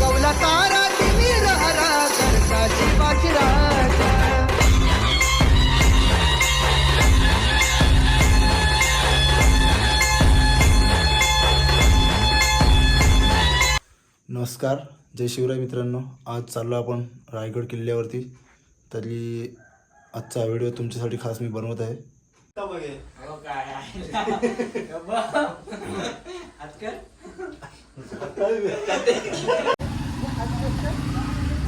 गौला तारा करता शिवाची राजा नमस्कार जय शिवराय मित्रांनो. आज चाललो आपण रायगड किल्ल्यावरती. तरी आजचा व्हिडिओ तुमच्यासाठी खास मी बनवत आहे.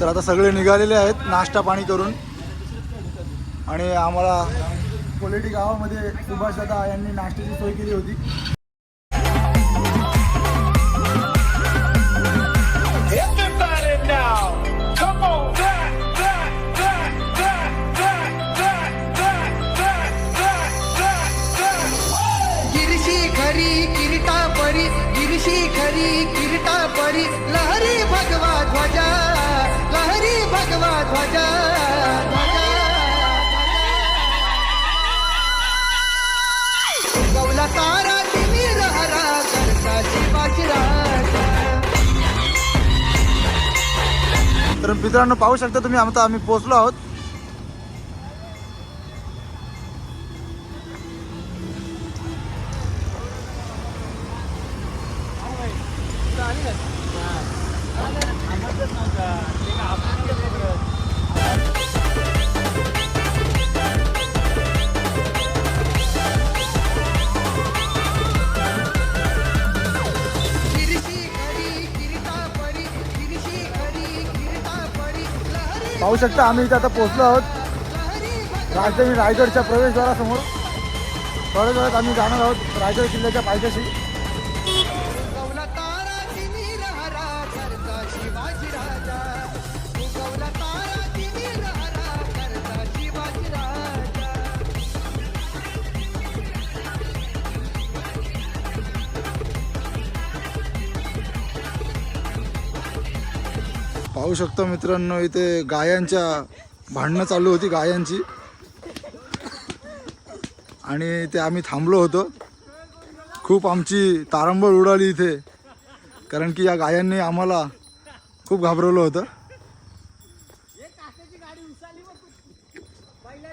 तर आता सगळे निघालेले आहेत नाश्ता पाणी करून. आणि आम्हाला कोलेटी गावामध्ये सुभाष दादा यांनी नाश्त्याची सोय केली होती. गिरशी खरी किरीटा परी लहरी भगवा ध्वजा लहरी भगवा ध्वजा गौला तारा तिमिर हरा करता शिवाची तर मित्रांनो पाहू शकता तुम्ही आमचा आम्ही पोहोचलो आहोत. पाहू शकता आम्ही इथे आता पोहोचलो आहोत. राजधानी रायगडच्या प्रवेशद्वारासमोर. थोड्या वेळात आम्ही जाणार आहोत रायगड किल्ल्याच्या पायथ्याशी. पाहू शकता मित्रांनो इथे गायांच्या भांडणं चालू होती गायांची. आणि ते आम्ही थांबलो होतो. खूप आमची तारंबळ उडाली इथे कारण की या गायांनी आम्हाला खूप घाबरवलं होतं.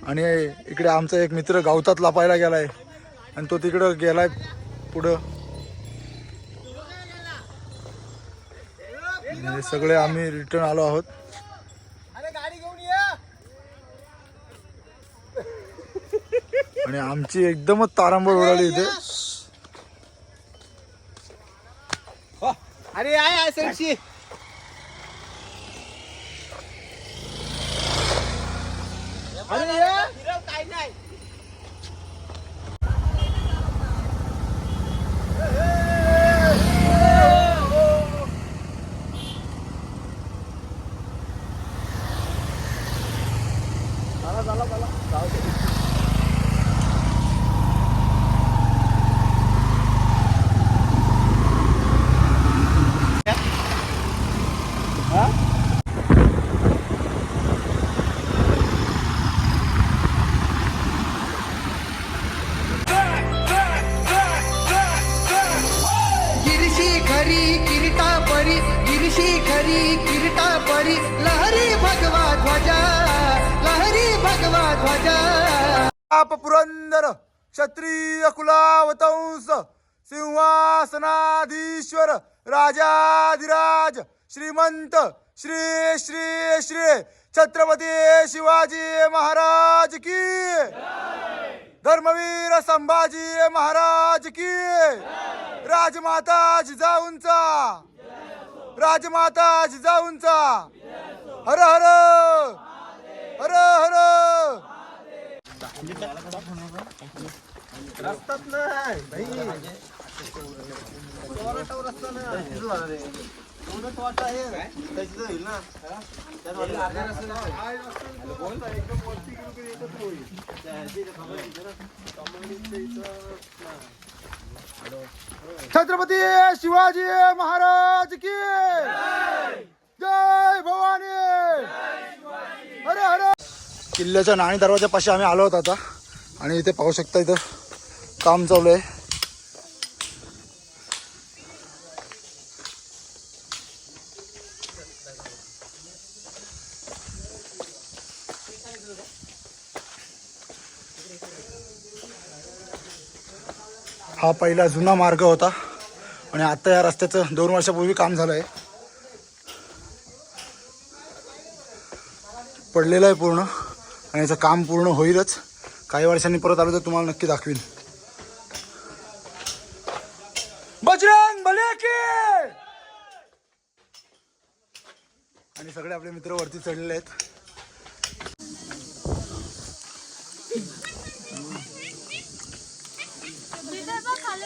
आणि इकडे आमचा एक मित्र गावतात लापायला गेलाय आणि तो तिकडं गेलाय पुढं. म्हणजे सगळे आम्ही रिटर्न आलो आहोत. आणि आमची एकदमच तारांबळ उडाली इथे. अरे आहे आहे सेक्सी अरे ये. काय नाही. आप पुरंदर क्षत्रिय कुलावतंस सिंहासनाधीश्वर राजाधिराज श्रीमंत श्री श्री श्री छत्रपती शिवाजी महाराज की धर्मवीर संभाजी महाराज की राजमाता जिजाऊंचा. राजमाता जिजाऊंचा. हर हर. हर हर. रस्तात नाही भाई रस्ता नाही एवढंच वाट आहे त्याची होईल ना एकदम वरती गेलो की होईल छत्रपती शिवाजी महाराज की जय. भवानी. किल्ल्याच्या नाणी दरवाजापाशी आम्ही आलो होतो आता. आणि इथे पाहू शकता इथं काम चालू आहे. हा पहिला जुना मार्ग होता. आणि आता या रस्त्याचं दोन वर्षापूर्वी काम झालं आहे. पडलेलं आहे पूर्ण. आणि याचं काम पूर्ण होईलच. काही वर्षांनी परत आलो तर तुम्हाला नक्की दाखवीन. बजरंग भले की! आणि सगळे आपले मित्र वरती चढलेले आहेत. विदर्भ खाली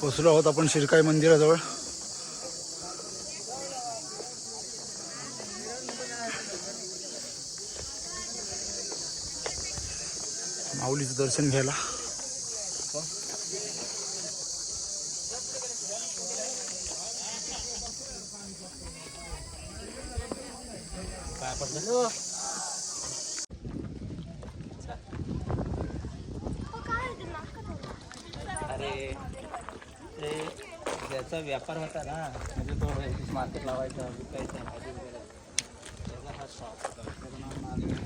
पोचलो आहोत आपण शिरकाई मंदिराजवळ. माऊलीचं दर्शन घ्यायला. अरे ज्याचा व्यापार होता ना म्हणजे तो मार्केट लावायचा विकायचा भाजी वगैरे. त्याचा हा शॉप होता. त्याचं नाव नाग.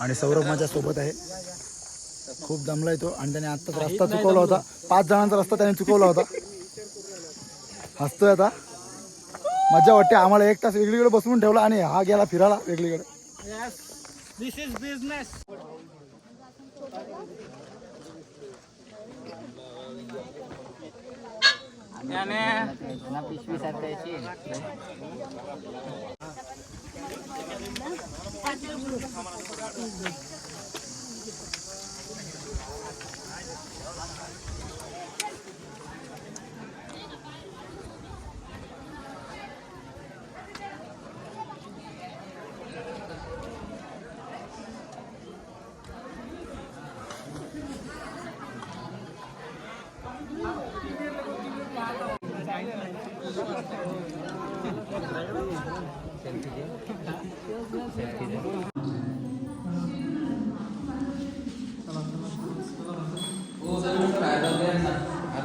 आणि सौरभ माझ्या सोबत आहे. खूप दमलाय तो आणि त्याने आत्ताच रस्ता चुकवला होता. पाच जणांचा रस्ता त्याने चुकवला होता. हसतोय आता. मजा वाटते. आम्हाला एक तास वेगळीकडे बसवून ठेवला आणि हा गेला फिरायला वेगळीकडे. दिस इज बिझनेस पिशवी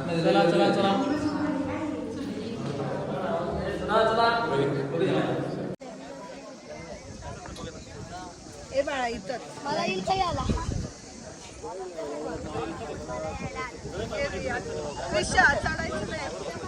सारखायची चला चला चला. मला इथे आला अरे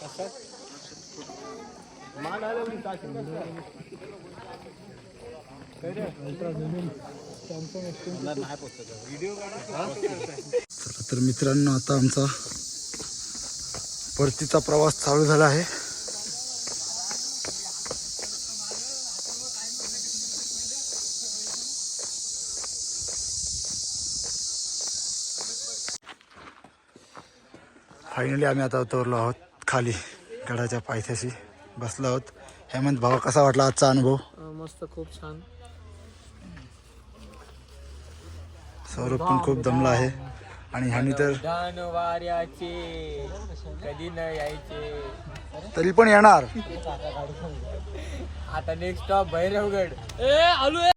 कसं तर मित्रांनो आता आमचा परतीचा प्रवास चालू झाला आहे. फायनली आम्ही आता उतरलो आहोत खाली. गडाच्या पायथ्याशी बसलो आहोत. हेमंत भावा कसा वाटला आजचा अनुभव? मस्त खूप छान. सौरभ पण खूप दमला आहे. आणि ह्यानी तर वाऱ्याचे कधी न यायचे. तरी पण येणार. आता नेक्स्ट स्टॉप भैरवगड. ए आलू